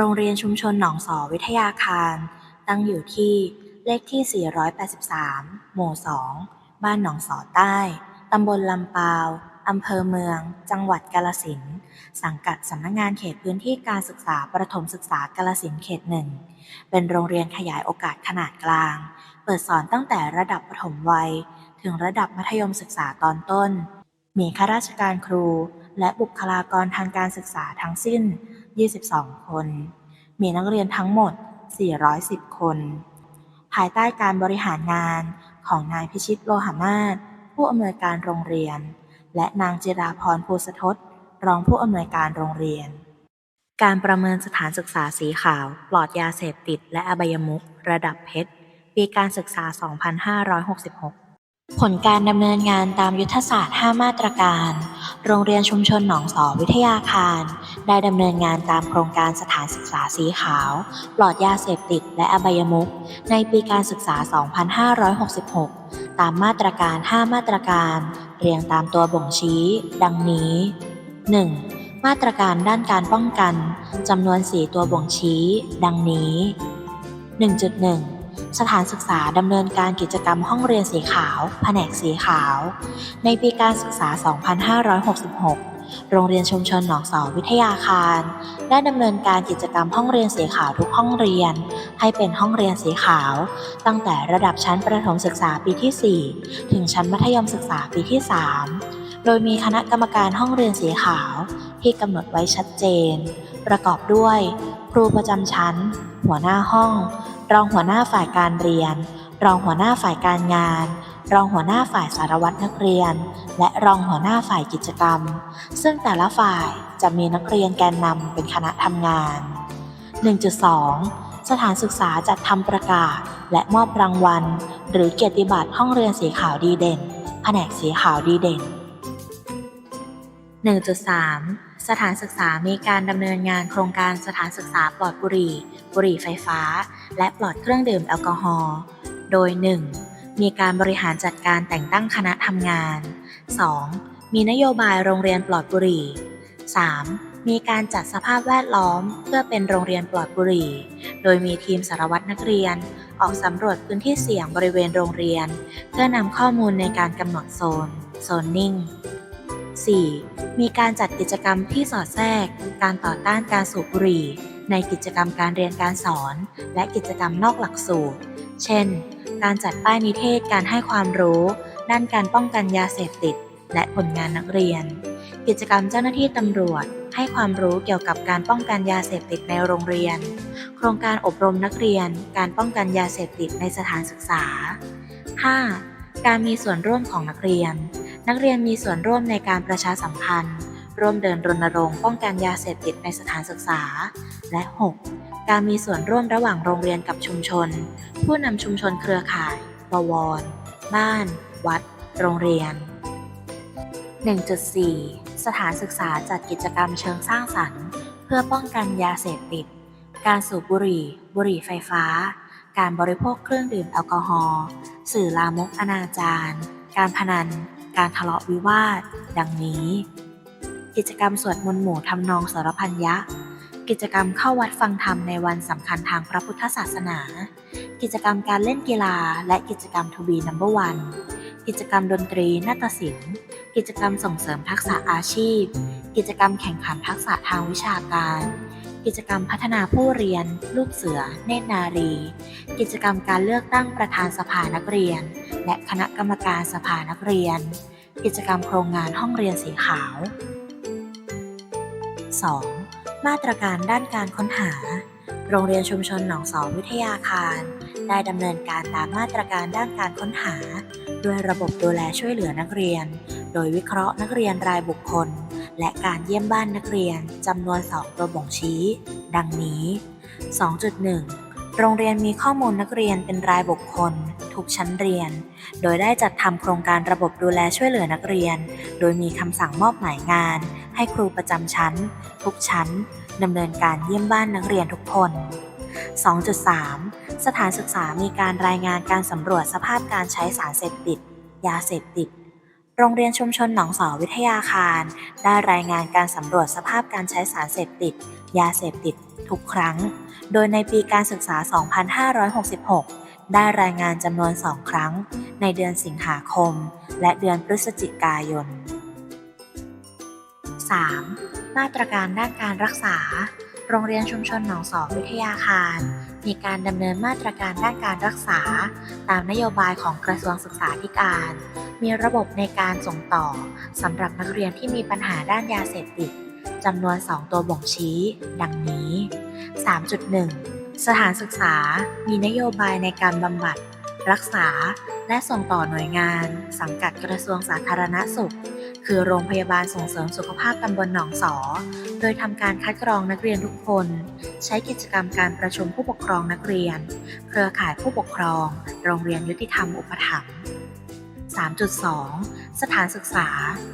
โรงเรียนชุมชนหนองสอวิทยาคาร ตั้งอยู่ที่เลขที่ 483 หมู่ 2 บ้านหนองสอใต้ ตำบลลำปาว อำเภอเมือง จังหวัดกาฬสิน สังกัดสำนักงานเขตพื้นที่การศึกษาประถมศึกษากาฬสินเขตหนึ่ง เป็นโรงเรียนขยายโอกาสขนาดกลาง เปิดสอนตั้งแต่ระดับประถมวัย ถึงระดับมัธยมศึกษาตอนต้น มีข้าราชการครู และบุคลากรทางการศึกษาทั้งสิ้น 22 คน มีนักเรียนทั้งหมด 410 คน ภายใต้การบริหารงานของนายพิชิตโลหมาศผู้อำนวยการโรงเรียน และนางจิราพรภูสทศรองผู้อำนวยการโรงเรียน การประเมินสถานศึกษาสีขาวปลอดยาเสพติด และอบายมุขระดับเพชรปีการศึกษา 2566 ผลการดำเนินงานตามยุทธศาสตร์ 5 มาตรการ โรงเรียนชุมชนหนองสอวิทยาคาร ได้ดำเนินงานตามโครงการสถานศึกษาสีขาว ปลอดยาเสพติดและอบายมุขในปีการศึกษา 2566 ตามมาตรการ 5 มาตรการ เรียงตามตัวบ่งชี้ ดังนี้ 1. มาตรการด้านการป้องกันจำนวน 4 ตัวบ่งชี้ ดังนี้ 1.1 สถานศึกษาดำเนินการกิจกรรมห้องเรียนสีขาว แผนกสีขาว ในปีการศึกษา 2566 โรงเรียนชุมชนหนองสอวิทยาคาร ได้ดำเนินการกิจกรรมห้องเรียนสีขาวทุกห้องเรียน ให้เป็นห้องเรียนสีขาว ตั้งแต่ระดับชั้นประถมศึกษาปีที่ 4 ถึงชั้นมัธยมศึกษาปีที่ 3 โดยมีคณะกรรมการห้องเรียนสีขาว ที่กำหนดไว้ชัดเจน ประกอบด้วย ครูประจำชั้น หัวหน้าห้อง รองหัวหน้าฝ่ายการเรียน รองหัวหน้าฝ่ายการงาน รองหัวหน้าฝ่ายสารวัตรนักเรียน และรองหัวหน้าฝ่ายกิจกรรม ซึ่งแต่ละฝ่ายจะมีนักเรียนแกนนำเป็นคณะทำงาน 1.2 สถานศึกษาจัดทำประกาศ และมอบรางวัล หรือเกียรติบัตรห้องเรียนสีขาวดีเด่น แผนกสีขาวดีเด่น 1.3 สถานศึกษามีการดำเนินงานโครงการสถานศึกษาปลอดบุหรี่ บุหรี่ไฟฟ้า และปลอดเครื่องดื่มแอลกอฮอล์ โดย 1. มีการบริหารจัดการแต่งตั้งคณะทำงาน 2. มีนโยบายโรงเรียนปลอดบุหรี่ 3. มีการจัดสภาพแวดล้อมเพื่อเป็นโรงเรียนปลอดบุหรี่ โดยมีทีมสารวัตรนักเรียน ออกสำรวจพื้นที่เสี่ยงบริเวณโรงเรียน เพื่อนำข้อมูลในการกำหนดโซน โซนนิ่ง 4. มีการจัดกิจกรรมที่สอดแทรก การต่อต้านการสูบบุหรี่ ในกิจกรรมการเรียนการสอน และกิจกรรมนอกหลักสูตร เช่น การจัดป้ายนิเทศการให้ความรู้ ด้านการป้องกันยาเสพติด และผลงานนักเรียน กิจกรรมเจ้าหน้าที่ตำรวจ ให้ความรู้เกี่ยวกับการป้องกันยาเสพติดในโรงเรียน โครงการอบรมนักเรียน การป้องกันยาเสพติดในสถานศึกษา 5. การมีส่วนร่วมของนักเรียน นักเรียนมีส่วนร่วมในการประชาสัมพันธ์ ร่วมเดินรณรงค์ป้องกันยาเสพติดในสถานศึกษา และ 6. การมีส่วนร่วมระหว่างโรงเรียนกับชุมชน ผู้นำชุมชนเครือข่ายบวร บ้าน วัด โรงเรียน 1.4 สถานศึกษาจัดกิจกรรมเชิงสร้างสรรค์ เพื่อป้องกันยาเสพติด การสูบบุหรี่ บุหรี่ไฟฟ้า การบริโภคเครื่องดื่มแอลกอฮอล์ สื่อลามกอนาจาร การพนัน การทะเลาะวิวาท ดังนี้ กิจกรรมสวดมนต์หมู่ทำนองสารพันยะ กิจกรรมเข้าวัดฟังธรรมในวันสำคัญทางพระพุทธศาสนา กิจกรรมการเล่นกีฬา และกิจกรรมทูบีนัมเบอร์วัน กิจกรรมดนตรีนาฏศิลป์ กิจกรรมส่งเสริมทักษะอาชีพ กิจกรรมแข่งขันทักษะทางวิชาการ กิจกรรมพัฒนาผู้เรียน ลูกเสือ เนตรนารี กิจกรรมการเลือกตั้งประธานสภานักเรียน และคณะกรรมการสภานักเรียน กิจกรรมโครงงานห้องเรียนสีขาว 2. มาตรการด้านการค้นหา โรงเรียนชุมชนหนองสองวิทยาคาร ได้ดำเนินการตามมาตรการด้านการค้นหา ด้วยระบบดูแลช่วยเหลือนักเรียน โดยวิเคราะห์นักเรียนรายบุคคล และการเยี่ยมบ้านนักเรียนจำนวน 2 ตัวบ่งชี้ ดังนี้ 2.1 โรงเรียนมีข้อมูลนักเรียนเป็นรายบุคคล ทุกชั้นเรียน โดยได้จัดทำโครงการระบบดูแลช่วยเหลือนักเรียน โดยมีคำสั่งมอบหมายงาน ให้ครูประจำชั้น ทุกชั้นดำเนินการเยี่ยมบ้านนักเรียนทุกคน 2.3 สถานศึกษามีการรายงานการสำรวจสภาพการใช้สารเสพติด ยาเสพติด โรงเรียนชุมชนหนองสอวิทยาคาร ได้รายงานการสำรวจสภาพการใช้สารเสพติด ยาเสพติด ทุกครั้ง โดยในปีการศึกษา 2566 ได้รายงานจำนวน 2 ครั้ง ในเดือนสิงหาคม และเดือนพฤศจิกายน 3. มาตรการด้านการรักษา โรงเรียนชุมชนหนองสอวิทยาคาร มีการดำเนินมาตรการด้านการรักษา ตามนโยบายของกระทรวงศึกษาธิการ มีระบบในการส่งต่อสำหรับนักเรียนที่มีปัญหาด้านยาเสพติด จำนวน 2 ตัวบ่งชี้ ดังนี้ 3.1 สถานศึกษา มีนโยบายในการบำบัด รักษา และส่งต่อหน่วยงาน สังกัดกระทรวงสาธารณสุข คือโรงพยาบาลส่งเสริมสุขภาพตำบลหนองสอ โดยทำการคัดกรองนักเรียนทุกคน ใช้กิจกรรมการประชุมผู้ปกครองนักเรียน เครือข่ายผู้ปกครอง โรงเรียนยุติธรรมอุปถัมภ์3.2 สถานศึกษา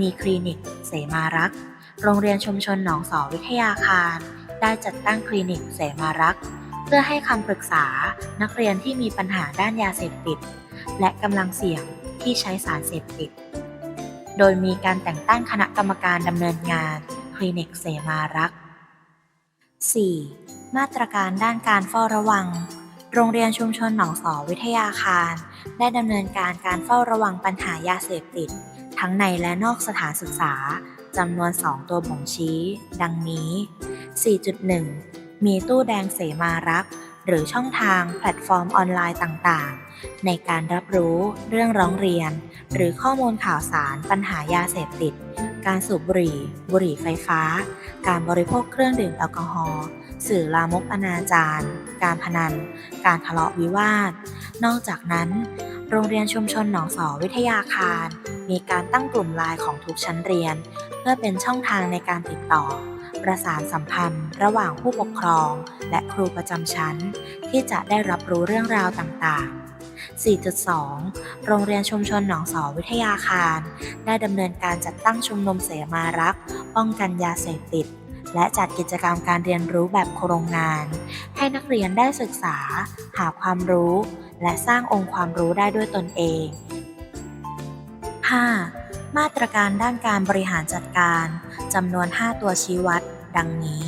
มีคลินิก เสมารักษ์ โรงเรียนชุมชนหนองสอวิทยาคาร ได้จัดตั้งคลินิกเสมารักษ์เพื่อให้คำปรึกษานักเรียนที่มีปัญหาด้านยาเสพติด และกำลังเสี่ยงที่ใช้สารเสพติด โดยมีการแต่งตั้งคณะกรรมการดำเนินงานคลินิกเสมารักษ์ 4. มาตรการด้านการเฝ้าระวัง โรงเรียนชุมชนหนองสอวิทยาคาร ได้ดำเนินการการเฝ้าระวังปัญหายาเสพติด ทั้งในและนอกสถานศึกษา จำนวน 2 ตัวบ่งชี้ ดังนี้ 4.1 มีตู้แดงเสมารัก หรือช่องทางแพลตฟอร์มออนไลน์ต่างๆ ในการรับรู้เรื่องร้องเรียน หรือข้อมูลข่าวสารปัญหายาเสพติด การสูบบุหรี่ บุหรี่ไฟฟ้า การบริโภคเครื่องดื่มแอลกอฮอล์สื่อลามกอนาจารการพนัน การทะเลาะวิวาท นอกจากนั้น โรงเรียนชุมชนหนองสอวิทยาคาร มีการตั้งกลุ่มไลน์ของทุกชั้นเรียน เพื่อเป็นช่องทางในการติดต่อ ประสานสัมพันธ์ ระหว่างผู้ปกครอง และครูประจำชั้น ที่จะได้รับรู้เรื่องราวต่างๆ 4.2 โรงเรียนชุมชนหนองสอวิทยาคาร ได้ดำเนินการจัดตั้งชุมนุมเสมารักษ์ป้องกันยาเสพติด และจัดกิจกรรมการเรียนรู้แบบโครงงาน ให้นักเรียนได้ศึกษา หาความรู้ และสร้างองค์ความรู้ได้ด้วยตนเอง 5. มาตรการด้านการบริหารจัดการจำนวน 5 ตัวชี้วัด ดังนี้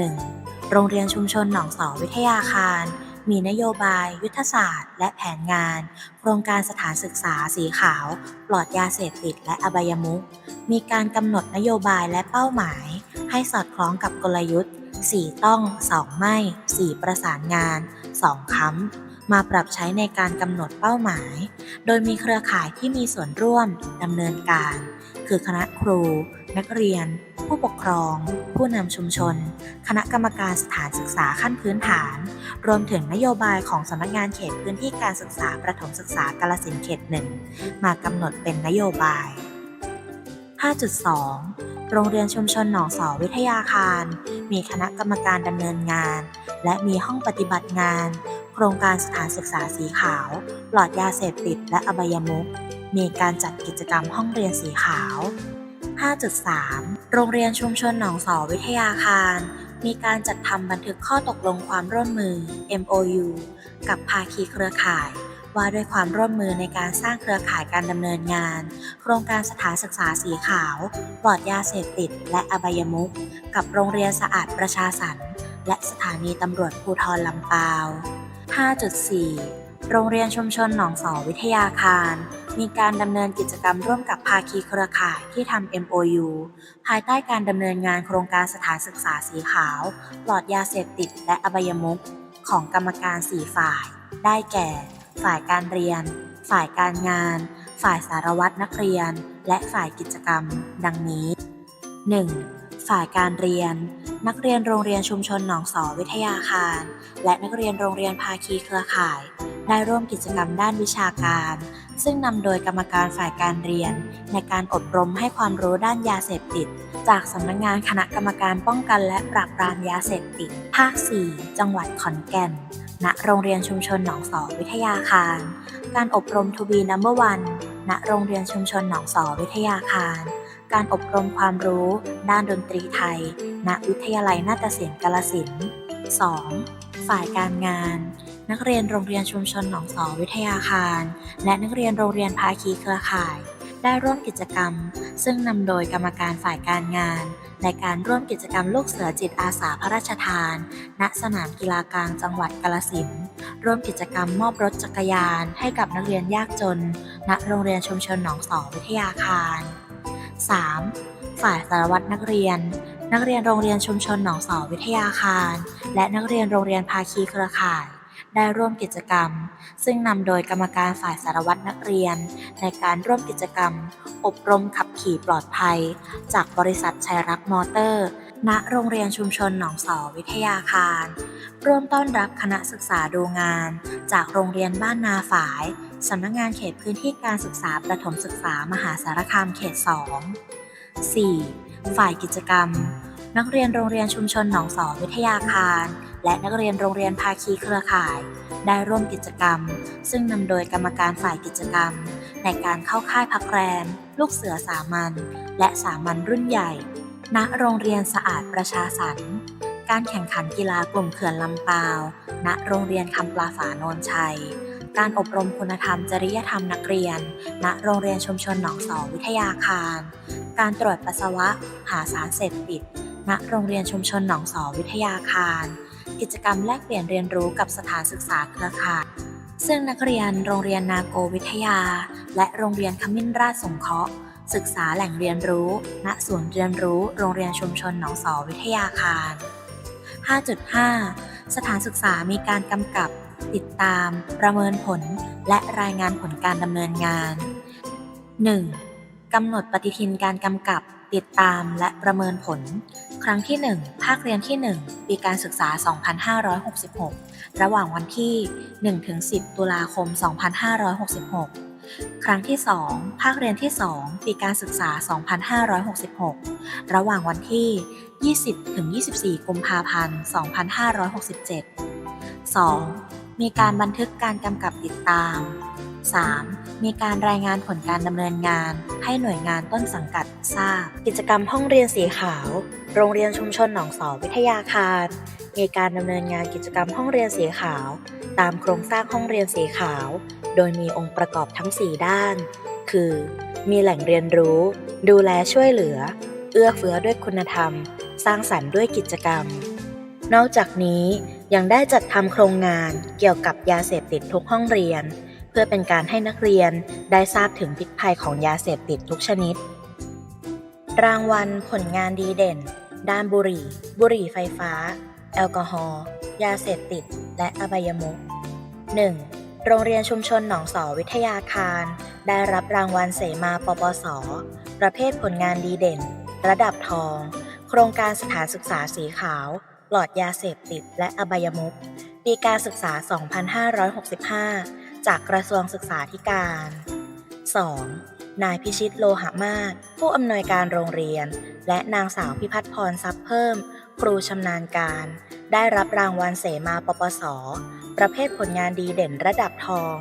5.1 โรงเรียนชุมชนหนองสอวิทยาคาร มีนโยบาย ยุทธศาสตร์ และแผนงาน โครงการสถานศึกษาสีขาว ปลอดยาเสพติดและอบายมุขมีการกำหนดนโยบายและเป้าหมาย ให้สอดคล้องกับกลยุทธ์ 4 ต้อง 2 ไม่ 4 ประสานงาน 2 ค้ำ มาปรับใช้ในการกำหนดเป้าหมาย โดยมีเครือข่ายที่มีส่วนร่วมดำเนินการ คือคณะครู นักเรียน ผู้ปกครอง ผู้นำชุมชน คณะกรรมการสถานศึกษาขั้นพื้นฐาน รวมถึงนโยบายของสำนักงานเขตพื้นที่การศึกษาประถมศึกษากาลสินเขตหนึ่งมากำหนดเป็นนโยบาย 5.2 โรงเรียนชุมชนหนองสอวิทยาคาร มีคณะกรรมการดำเนินงาน และมีห้องปฏิบัติงาน รงการสถานศึกษาสีขาว ปลอดยาเสพติดและอบายมุข มีการจัดกิจกรรมห้องเรียนสีขาว 5.3 โรงเรียนชุมชนหนองสอวิทยาคาร มีการจัดทำบันทึกข้อตกลงความร่วมมือ MOU กับภาคีเครือข่ายว่าด้วยความร่วมมือในการสร้างเครือข่ายการดำเนินงาน โครงการสถานศึกษาสีขาว ปลอดยาเสพติด และอบายมุข กับโรงเรียนสะอาดประชาสรรค์และสถานีตำรวจภูธรลำปาว 5.4 โรงเรียนชุมชนหนองสอวิทยาคาร มีการดำเนินกิจกรรมร่วมกับภาคีเครือข่ายที่ทำ MOU ภายใต้การดำเนินงานโครงการสถานศึกษาสีขาว ปลอดยาเสพติดและอบายมุขของกรรมการ4ฝ่าย ได้แก่ ฝ่ายการเรียน ฝ่ายการงาน ฝ่ายสารวัตรนักเรียน และฝ่ายกิจกรรม ดังนี้ 1. ฝ่ายการเรียน นักเรียนโรงเรียนชุมชนหนองสอวิทยาคาร และนักเรียนโรงเรียนภาคีเครือข่าย ได้ร่วมกิจกรรมด้านวิชาการ ซึ่งนำโดยกรรมการฝ่ายการเรียน ในการอบรมให้ความรู้ด้านยาเสพติด จากสำนักงานคณะกรรมการป้องกันและปราบปรามยาเสพติด ภาค 4 จังหวัดขอนแก่น ณ โรงเรียนชุมชนหนองสอวิทยาคาร การอบรมทูบีนัมเบอร์วัน ณ โรงเรียนชุมชนหนองสอวิทยาคาร การอบรมความรู้ ด้านดนตรีไทย ณวิทยาลัยนาฏศิลป์กาลสินธุ์ 2. ฝ่ายการงาน นักเรียนโรงเรียนชุมชนหนองสอวิทยาคาร และนักเรียนโรงเรียนภาคีเครือข่าย ได้ร่วมกิจกรรม ซึ่งนำโดยกรรมการฝ่ายการงาน ในการร่วมกิจกรรมลูกเสือจิตอาสาพระราชทาน ณสนามกีฬากลางจังหวัดกาลสินธุ์ร่วมกิจกรรมมอบรถจักรยานให้กับนักเรียนยากจน ณ โรงเรียนชุมชนหนองสอวิทยาคาร 3. ฝ่ายสารวัตรนักเรียน นักเรียนโรงเรียนชุมชนหนองสอวิทยาคาร และนักเรียนโรงเรียนภาคีเครือข่าย ได้ร่วมกิจกรรม ซึ่งนำโดยกรรมการฝ่ายสารวัตรนักเรียน ในการร่วมกิจกรรม อบรมขับขี่ปลอดภัย จากบริษัทชัยรักมอเตอร์ ณโรงเรียนชุมชนหนองสอวิทยาคาร ร่วมต้อนรับคณะศึกษาดูงาน จากโรงเรียนบ้านนาฝายสำนักงานเขตพื้นที่การศึกษาประถมศึกษามหาสารคามเขต 2 4. ฝ่ายกิจกรรม นักเรียนโรงเรียนชุมชนหนองสอวิทยาคาร และนักเรียนโรงเรียนภาคีเครือข่าย ได้ร่วมกิจกรรม ซึ่งนำโดยกรรมการฝ่ายกิจกรรม ในการเข้าค่ายพักแรม ลูกเสือสามัญและสามัญรุ่นใหญ่ ณโรงเรียนสะอาดประชาสรรค์การแข่งขันกีฬากลุ่มเขื่อนลำปาว ณ โรงเรียนคำปลาฝาโนนชัย การอบรมคุณธรรมจริยธรรมนักเรียน ณ โรงเรียนชุมชนหนองสอวิทยาคาร การตรวจปัสสาวะ หาสารเสพติด ณโรงเรียนชุมชนหนองสอวิทยาคาร กิจกรรมแลกเปลี่ยนเรียนรู้กับสถานศึกษาเครือข่ายซึ่งนักเรียนโรงเรียนนาโกวิทยา และโรงเรียนขมิ้นราชสงเคราะห์ ศึกษาแหล่งเรียนรู้ ณศูนย์เรียนรู้โรงเรียนชุมชนหนองสอวิทยาคาร 5.5 สถานศึกษามีการกำกับ ติดตาม ประเมินผล และรายงานผลการดำเนินงาน 1. กำหนดปฏิทินการกำกับ ติดตามและประเมินผล ครั้งที่ 1 ภาคเรียนที่ 1 ปีการศึกษา 2566 ระหว่างวันที่ 1-10 ตุลาคม 2566 ครั้งที่ 2 ภาคเรียนที่ 2 ปีการศึกษา 2566 ระหว่างวันที่ 20-24 กุมภาพันธ์ 2567 2. มีการบันทึกการกำกับติดตาม 3. มีการรายงานผลการดำเนินงาน ให้หน่วยงานต้นสังกัดทราบ กิจกรรมห้องเรียนสีขาว โรงเรียนชุมชนหนองสอวิทยาคาร มีการดำเนินงานกิจกรรมห้องเรียนสีขาว ตามโครงสร้างห้องเรียนสีขาว โดยมีองค์ประกอบทั้ง 4 ด้าน คือ มีแหล่งเรียนรู้ ดูแลช่วยเหลือ เอื้อเฟื้อด้วยคุณธรรม สร้างสรรค์ด้วยกิจกรรม นอกจากนี้ยังได้จัดทำโครงงานเกี่ยวกับยาเสพติดทุกห้องเรียน เพื่อเป็นการให้นักเรียนได้ทราบถึงพิษภัยของยาเสพติดทุกชนิด รางวัลผลงานดีเด่น ด้านบุหรี่ บุหรี่ไฟฟ้า แอลกอฮอล์ ยาเสพติด และอบายมุข 1. โรงเรียนชุมชนหนองสอวิทยาคาร ได้รับรางวัลเสมาปปส ประเภทผลงานดีเด่น ระดับทอง โครงการสถานศึกษาสีขาว ปลอดยาเสพติด และอบายมุขปีการศึกษา 2565 จากกระทรวงศึกษาธิการ 2. นายพิชิตโลหะมาศผู้อำนวยการโรงเรียน และนางสาวพิพัฒน์พรทรัพย์เพิ่ม ครูชำนาญการ ได้รับรางวัลเสมาปปส ประเภทผลงานดีเด่นระดับทอง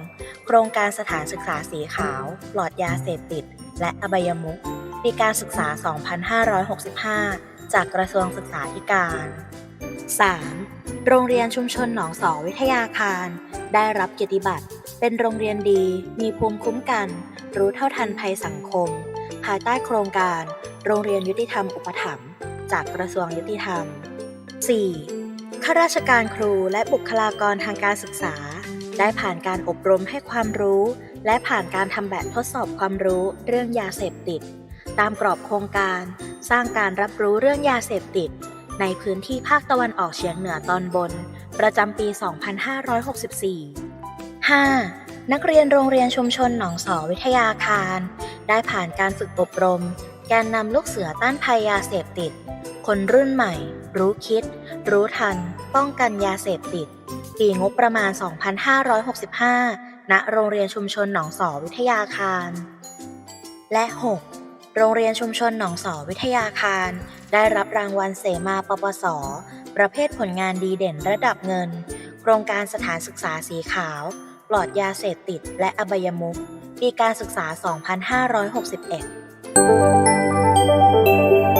โครงการสถานศึกษาสีขาว ปลอดยาเสพติด และอบายมุขปีการศึกษา 2565 จากกระทรวงศึกษาธิการ 3. โรงเรียนชุมชนหนองสอวิทยาคาร ได้รับเกียรติบัตร เป็นโรงเรียนดี มีภูมิคุ้มกัน รู้เท่าทันภัยสังคม ภายใต้โครงการ โรงเรียนยุติธรรมอุปถัมภ์จากกระทรวงยุติธรรม 4. ข้าราชการครูและบุคลากรทางการศึกษา ได้ผ่านการอบรมให้ความรู้ และผ่านการทำแบบทดสอบความรู้เรื่องยาเสพติด ตามกรอบโครงการ สร้างการรับรู้เรื่องยาเสพติด ในพื้นที่ภาคตะวันออกเฉียงเหนือตอนบน ประจำปี 2564 5. นักเรียนโรงเรียนชุมชนหนองสอวิทยาคาร ได้ผ่านการฝึกอบรม แกนนำลูกเสือต้านภัยยาเสพติด คนรุ่นใหม่ รู้คิด รู้ทัน ป้องกันยาเสพติด ปีงบประมาณ 2565 ณ โรงเรียนชุมชนหนองสอวิทยาคาร และ 6. โรงเรียนชุมชนหนองสอวิทยาคาร ได้รับรางวัลเสมาปปส ประเภทผลงานดีเด่นระดับเงิน โครงการสถานศึกษาสีขาว ปลอดยาเสพติด และอบายมุขปีการศึกษา 2561